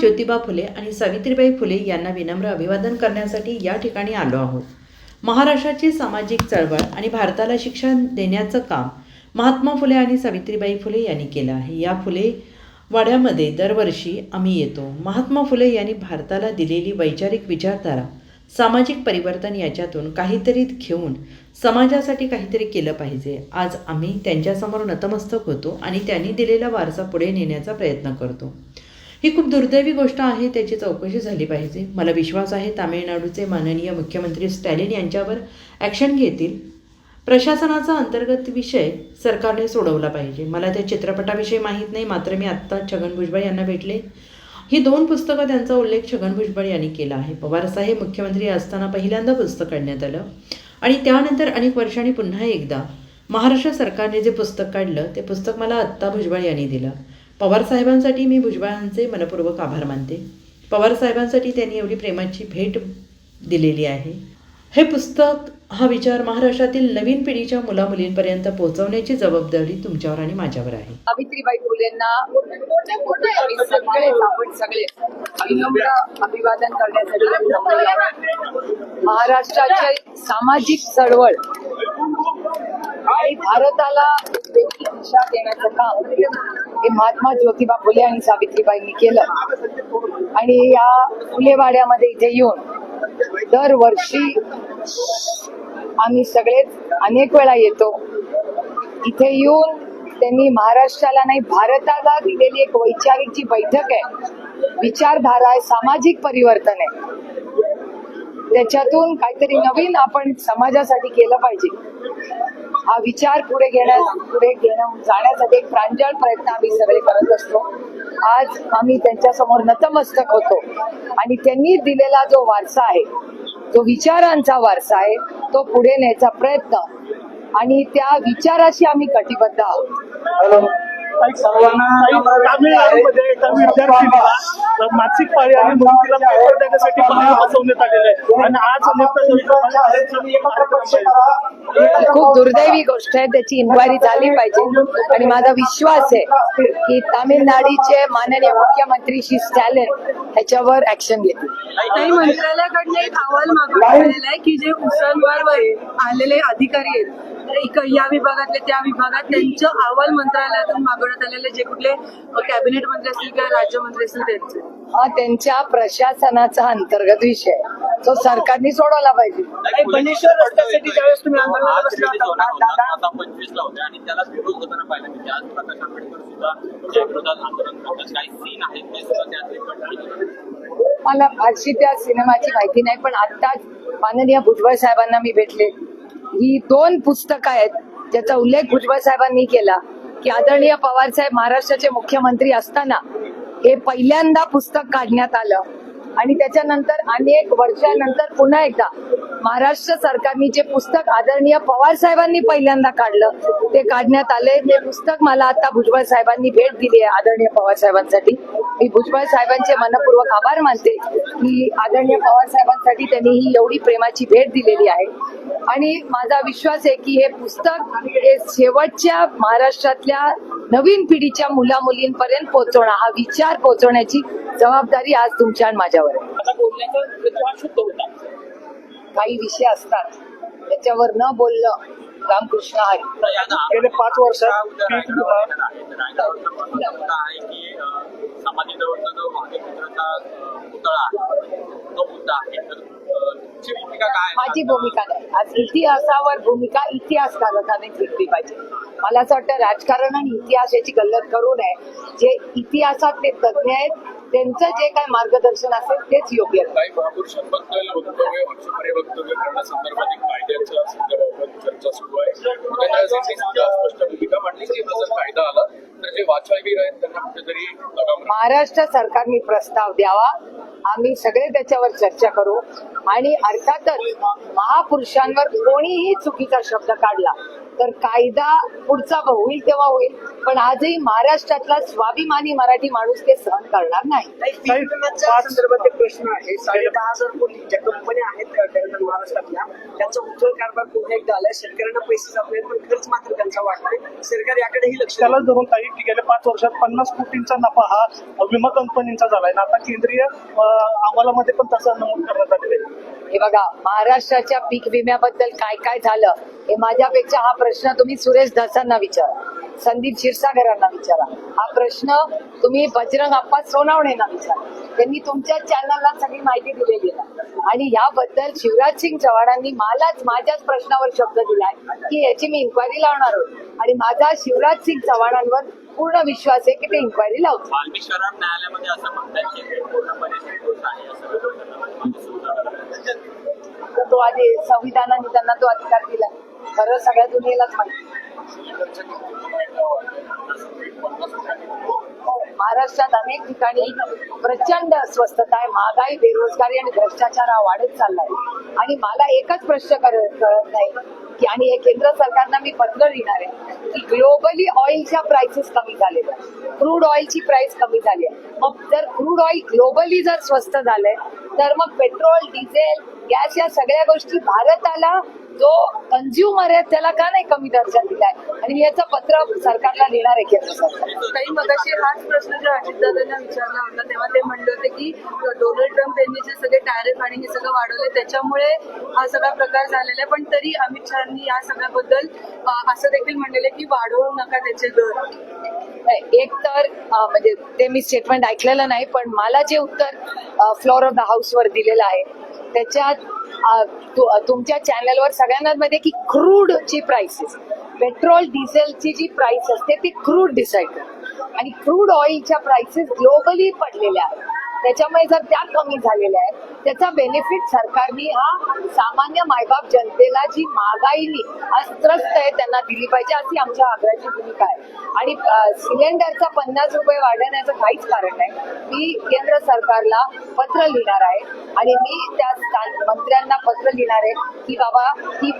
ज्योतिबा फुले आणि सावित्रीबाई फुले यांना विनम्र अभिवादन करण्यासाठी या ठिकाणी आलो आहोत. महाराष्ट्राची सामाजिक चळवळ आणि भारताला शिक्षण देण्याचं काम महात्मा फुले आणि सावित्रीबाई फुले यांनी केलं आहे. या फुले वाड्यामध्ये दरवर्षी आम्ही येतो. महात्मा फुले यांनी भारताला दिलेली वैचारिक विचारधारा सामाजिक परिवर्तन याच्यातून काहीतरी घेऊन समाजासाठी काहीतरी केलं पाहिजे. आज आम्ही त्यांच्यासमोर नतमस्तक होतो आणि त्यांनी दिलेला वारसा पुढे नेण्याचा प्रयत्न करतो. ही खूप दुर्दैवी गोष्ट आहे त्याची चौकशी झाली पाहिजे. मला विश्वास आहे तामिळनाडूचे माननीय मुख्यमंत्री स्टॅलिन यांच्यावर ॲक्शन घेतील. प्रशासनाचा अंतर्गत विषय सरकारने सोडवला पाहिजे. मला त्या चित्रपटाविषयी माहीत नाही मात्र मी आत्ता छगन भुजबळ यांना भेटले. ही दोन पुस्तकं त्यांचा उल्लेख छगन भुजबळ यांनी केला आहे. पवारसाहेब मुख्यमंत्री असताना पहिल्यांदा पुस्तक काढण्यात आलं आणि त्यानंतर अनेक वर्षांनी पुन्हा एकदा महाराष्ट्र सरकारने जे पुस्तक काढलं ते पुस्तक मला आत्ता भुजबळ यांनी दिलं. पवार साहेबांसाठी मी भुजबळांचे मनपूर्वक आभार मानते. पवार साहेबांसाठी त्यांनी एवढी प्रेमाची भेट दिलेली आहे. हे पुस्तक हा विचार महाराष्ट्रातील नवीन पिढीच्या मुलामुलींपर्यंत पोहोचवण्याची जबाबदारी तुमच्यावर आणि माझ्यावर आहे. सावित्रीबाई फुलेंना आम्ही आपण सगळे. विनम्र अभिवादन करण्यासाठी महाराष्ट्राची सामाजिक चळवळ आणि भारताला वेगळी दिशा देण्याचं काम हे महात्मा ज्योतिबा फुले आणि सावित्रीबाईंनी केलं. आणि या फुलेवाड्यामध्ये इथे येऊन दरवर्षी आम्ही सगळेच अनेक वेळा येतो. इथे येऊन त्यांनी महाराष्ट्राला नाही भारताला दिलेली एक वैचारिक जी बैठक आहे विचारधारा आहे सामाजिक परिवर्तन आहे त्याच्यातून काहीतरी नवीन आपण समाजासाठी केलं पाहिजे. हा विचार पुढे घेण्यास पुढे घेणं जाण्यासाठी एक प्रांजळ प्रयत्न आम्ही सगळे करत असतो. आज आम्ही त्यांच्यासमोर नतमस्तक होतो. आणि त्यांनी दिलेला जो वारसा आहे जो विचारांचा वारसा आहे तो पुढे न्यायचा प्रयत्न. आणि त्या विचाराशी आम्ही कटिबद्ध आहोत. तामिळनाडूमध्ये एका विद्यार्थिनीला मासिक पाळी आणि म्हणून तिला पेपर देण्यासाठी बाहेर बसवण्यात आलेलं आहे. आणि आज खूप दुर्दैवी गोष्ट आहे त्याची इन्क्वायरी झाली पाहिजे. आणि माझा विश्वास आहे की तामिळनाडूचे माननीय मुख्यमंत्री श्री स्टॅलिन ह्याच्यावर ऍक्शन घेतील. काही मंत्रालयाकडनं एक अहवाल आलेला आहे की जे उसनवर आलेले अधिकारी आहेत या विभागातले त्या विभागात त्यांचं अहवाल मंत्रालयातून मागवण्यात आलेले जे कुठले कॅबिनेट मंत्री असतील किंवा राज्यमंत्री असतील त्यांचे. हा त्यांच्या प्रशासनाचा अंतर्गत विषय. तो सरकारने सोडवला पाहिजे. बनेश्वर रस्त्यासाठी ज्यावेळेस तुम्ही आंदोलनाला बसला होता, दादा, आता पंचवीस ला होते आणि त्याला विरोध होताना पाहिलं म्हणजे आज प्रकाश आंबेडकर सुद्धा त्या विरोधात आंदोलन करतात. काही सीन आहेत ते सुद्धा त्यात रेकॉर्ड केले. मला फारशी त्या सिनेमाची माहिती नाही पण आत्ताच माननीय भुजबळ साहेबांना मी भेटले. ही दोन पुस्तकं आहेत ज्याचा उल्लेख भुजबळ साहेबांनी केला. की आदरणीय पवार साहेब महाराष्ट्राचे मुख्यमंत्री असताना हे पहिल्यांदा पुस्तक काढण्यात आलं. आणि त्याच्यानंतर अनेक वर्षानंतर पुन्हा एकदा महाराष्ट्र सरकारने जे पुस्तक आदरणीय पवार साहेबांनी पहिल्यांदा काढलं ते काढण्यात आले. ते पुस्तक मला आता भुजबळ साहेबांनी भेट दिली आहे आदरणीय पवार साहेबांसाठी. मी भुजबळ साहेबांचे मनपूर्वक आभार मानते की आदरणीय पवार साहेबांसाठी त्यांनी ही एवढी प्रेमाची भेट दिलेली आहे. आणि माझा विश्वास आहे की हे पुस्तक हे शेवटच्या महाराष्ट्रातल्या नवीन पिढीच्या मुला मुलींपर्यंत पोहोचवणं हा विचार पोहोचवण्याची जबाबदारी आज तुमच्या आणि माझ्यावर आहे. आता बोलण्याचा विश्वास शुद्ध होता. काही विषय असतात त्याच्यावर न बोलणं रामकृष्ण हरी. गेले पाच वर्षात भूमिका काय? माझी भूमिका नाही. आज इतिहासावर भूमिका इतिहासकारकाने घेतली पाहिजे. मला असं वाटतं राजकारण आणि इतिहास याची गल्लत करू नये. जे इतिहासात ते तज्ज्ञ आहेत त्यांचं जे काय मार्गदर्शन असेल तेच योग्य आहे. काही महापुरुषांबद्दल वक्तव्य वर्षभरे वक्तव्य करण्यासंदर्भात एक कायद्याच्या संदर्भात चर्चा सुरू आहे. त्यांनी सुद्धा स्पष्ट भूमिका मांडली. की जर कायदा आला तर जे वाचाळवीर आहेत त्यांना कुठेतरी लगाम महाराष्ट्र सरकारने प्रस्ताव द्यावा. आम्ही सगळे त्याच्यावर चर्चा करू. आणि अर्थातच महापुरुषांवर कोणीही चुकीचा शब्द काढला तर कायदा पुढचा होईल तेव्हा होईल. पण आजही महाराष्ट्रातला स्वाभिमानी मराठी माणूस ते सहन करणार नाही. संदर्भात प्रश्न आहे. साडे दहा हजार कोटी ज्या कंपन्या आहेत महाराष्ट्रातल्या त्यांचा उज्ज्वल कारभार पुन्हा एकदा आलाय. शेतकऱ्यांना पैसे जात नाहीत पण खर्च मात्र त्यांचा वाढलाय सरकार याकडेही लक्ष त्याला धरून काही की गेल्या पाच वर्षात पन्नास कोटींचा नफा हा विमा कंपनींचा झालाय. ना आता केंद्रीय अहवालामध्ये पण तसं नमूद करण्यात आलेलं आहे. हे बघा महाराष्ट्राच्या पीक विम्याबद्दल काय काय झालं हे माझ्यापेक्षा हा प्रश्न तुम्ही सुरेश धसांना विचारा. संदीप क्षीरसागरांना विचारा. हा प्रश्न तुम्ही बजरंग अप्पा सोनावणेंना विचारा. त्यांनी तुमच्या चॅनलला सगळी माहिती दिलेली आहे. आणि याबद्दल शिवराज सिंग चव्हाणांनी मलाच माझ्याच प्रश्नावर शब्द दिलाय की याची मी इन्क्वायरी लावणार होते आणि माझा शिवराज सिंग चव्हाणांवर पूर्ण विश्वास आहे की ते इन्क्वायरी तर तो आधी संविधानाने त्यांना तो अधिकार दिला खरं सगळ्या दुनियेलाच माहिती. महाराष्ट्रात अनेक ठिकाणी प्रचंड अस्वस्थता आहे महागाई बेरोजगारी आणि भ्रष्टाचार हा वाढत चाललाय. आणि मला एकच प्रश्न कळत नाही की आणि हे केंद्र सरकारना मी पत्र लिहिणार आहे की ग्लोबली ऑइलच्या प्राइसेस कमी झालेल्या क्रूड ऑइलची प्राइस कमी झाली आहे. मग जर क्रूड ऑइल ग्लोबली जर स्वस्त झालंय तर मग पेट्रोल डिझेल गॅस या सगळ्या गोष्टी भारताला जो कन्झ्युमर आहे त्याला का नाही कमी दर्जा दिलाय? आणि याचं पत्र सरकारला लिहिणार आहे केंद्र सरकार. काही मगाशी हाच प्रश्न जो अजितदादांना विचारला होता तेव्हा ते म्हणले होते की डोनाल्ड ट्रम्प यांनी जे सगळे टॅरिफ आणि हे सगळं वाढवले त्याच्यामुळे हा सगळा प्रकार झालेला आहे. पण तरी अमित शहानी या सगळ्याबद्दल असं देखील म्हणलेलं की वाढवू नका त्याचे दर. एक तर म्हणजे ते मी स्टेटमेंट ऐकलेलं नाही पण मला जे उत्तर फ्लोअर ऑफ द हाऊस वर दिलेलं आहे त्याच्यात तु- तुमच्या चॅनलवर सगळ्यांना माहिती की क्रूड ची प्राइसेस पेट्रोल डिझेलची जी प्राइस असते ती क्रूड डिसाईड करते. आणि क्रूड ऑइलच्या प्राइसेस ग्लोबली पडलेल्या आहेत. त्याच्यामुळे जर त्या कमी झालेल्या आहेत त्याचा बेनिफिट सरकारने हा सामान्य मायबाप जनतेला जी महागाईनी अस्त्रस्त त्रस्त आहे त्यांना दिली पाहिजे अशी आमच्या आग्रहाची भूमिका आहे. आणि सिलेंडरचा पन्नास रुपये वाढवण्याचं काहीच कारण नाही. मी केंद्र सरकारला पत्र लिहिणार आहे आणि मी त्या मंत्र्यांना पत्र लिहिणार आहे की बाबा की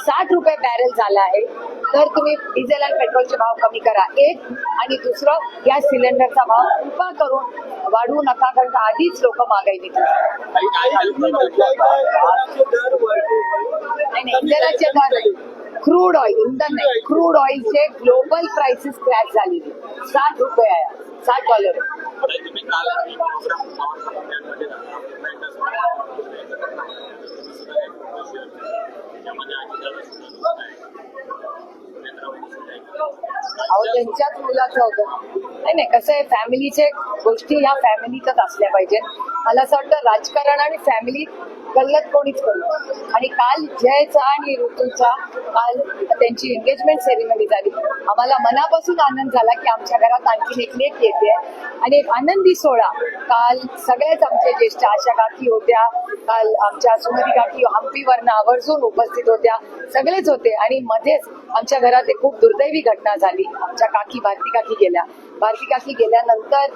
साठ रुपये बॅरेल झाला आहे. तर तुम्ही डिझेल आणि पेट्रोलचे भाव कमी करा एक आणि दुसरं गॅस सिलेंडरचा भाव कृपा करून वाढवू नका कारण का आधीच लोक आहेत. नाही इंधनाचे दर नाही. क्रूड ऑइल इंधन नाही. क्रूड ऑइलचे ग्लोबल प्राइसेस क्रॅश झालेली. साठ रुपये आहे. साठ डॉलर त्यामध्ये अहो त्यांच्याच मुलाचं होतं. नाही नाही कसं आहे फॅमिलीचे गोष्टी ह्या फॅमिलीतच असल्या पाहिजेत. मला असं वाटतं राजकारण आणि फॅमिली गल्लत कोणीच करू आणि काल जयचा आणि ऋतूचा काल त्यांची एंगेजमेंट सेरेमनी झाली. आम्हाला मनापासून आनंद झाला की आमच्या घरात आणखी एक लेख येते आणि एक आनंदी सोहळा. काल सगळेच आमचे ज्येष्ठ आशा काकी होत्या. काल आमच्या सुमती काकी हम्पीवरनं आवर्जून उपस्थित होत्या. सगळेच होते. आणि मध्येच आमच्या घरात एक खूप दुर्दैवी घटना झाली. आमच्या काकी भारती काकी गेल्या. भारती काकी गेल्यानंतर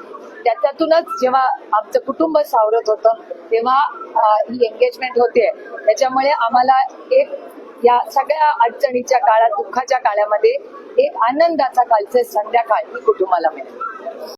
त्याच्यातूनच जेव्हा आमचं कुटुंब सावरत होतं तेव्हा ही एंगेज एंगेजमेंट होते त्याच्यामुळे आम्हाला एक या सगळ्या अडचणीच्या काळात दुःखाच्या काळामध्ये एक आनंदाचा कालचे संध्याकाळ ही कुटुंबाला मिळेल.